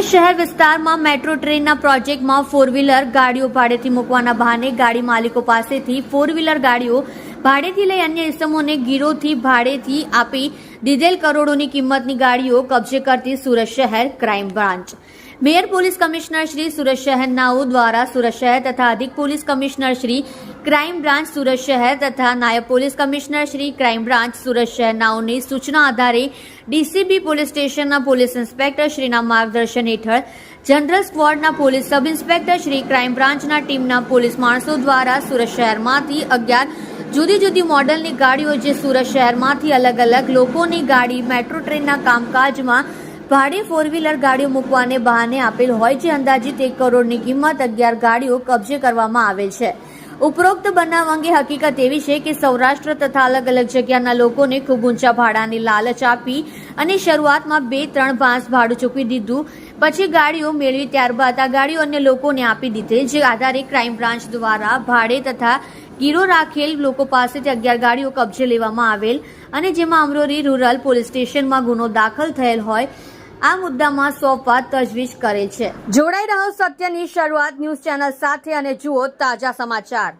શહેર વિસ્તારમાં મેટ્રો ટ્રેનના પ્રોજેક્ટમાં ફોર વ્હીલર ગાડીઓ ભાડેથી મૂકવાના બહાને ગાડી માલિકો પાસેથી ફોર વ્હીલર ગાડીઓ ભાડેથી લઈ અન્ય ઇસમોને ગીરોથી ભાડેથી આપી દીધેલ કરોડોની કિંમતની ગાડીઓ કબજે કરતી સુરત શહેર crime branch. Mayor police commissioner Shri Surat શહેર નાઓ દ્વારા સુરત શહેર તથા અધિક police commissioner Shri crime branch Surat શહેર તથા નાયબ police commissioner Shri crime branch Surat શહેરનાઓની સૂચના આધારે ડીસીબી પોલીસ સ્ટેશનના પોલીસ ઇન્સ્પેક્ટર શ્રીના માર્ગદર્શન હેઠળ general સ્ક્વોડના police sub inspector Shri crime બ્રાન્ચના ટીમના પોલીસ માણસો દ્વારા સુરત શહેરમાંથી અગિયાર જુદી જુદી મોડલની ગાડીઓ જે સુરત શહેરમાંથી અલગ અલગ લોકોની ગાડી, મેટ્રો ટ્રેનના કામકાજમાં ભાડે ફોર વ્હીલર ગાડીઓ મૂકવાને બહાને આપેલ હોય છે. અંદાજિત એક કરોડની કિંમત અગિયાર ગાડીઓ કબજે કરવામાં આવેલ છે. ઉપરોક્ત બનાવ અંગે હકીકત એવી છે કે સૌરાષ્ટ્ર તથા અલગ અલગ જગ્યાના લોકોને ખૂબ ઊંચા ભાડાની લાલચ આપી અને શરૂઆતમાં બે ત્રણ પાંચ ભાડું ચૂકવી દીધું. પછી ગાડીઓ મેળવી ત્યારબાદ આ ગાડીઓ અન્ય લોકોને આપી દીધી, જે આધારે ક્રાઇમ બ્રાન્ચ દ્વારા ભાડે તથા ગીરો રાખેલ લોકો પાસેથી અગિયાર ગાડીઓ કબજે લેવામાં આવેલ અને જેમાં અમરોલી રૂરલ પોલીસ સ્ટેશનમાં ગુનો દાખલ થયેલ હોય. આ મુદ્દામાં સોંપવા તજવીજ કરે છે. જોડાઈ રહો સત્યની શરૂઆત ન્યૂઝ ચેનલ સાથે અને જુઓ તાજા સમાચાર.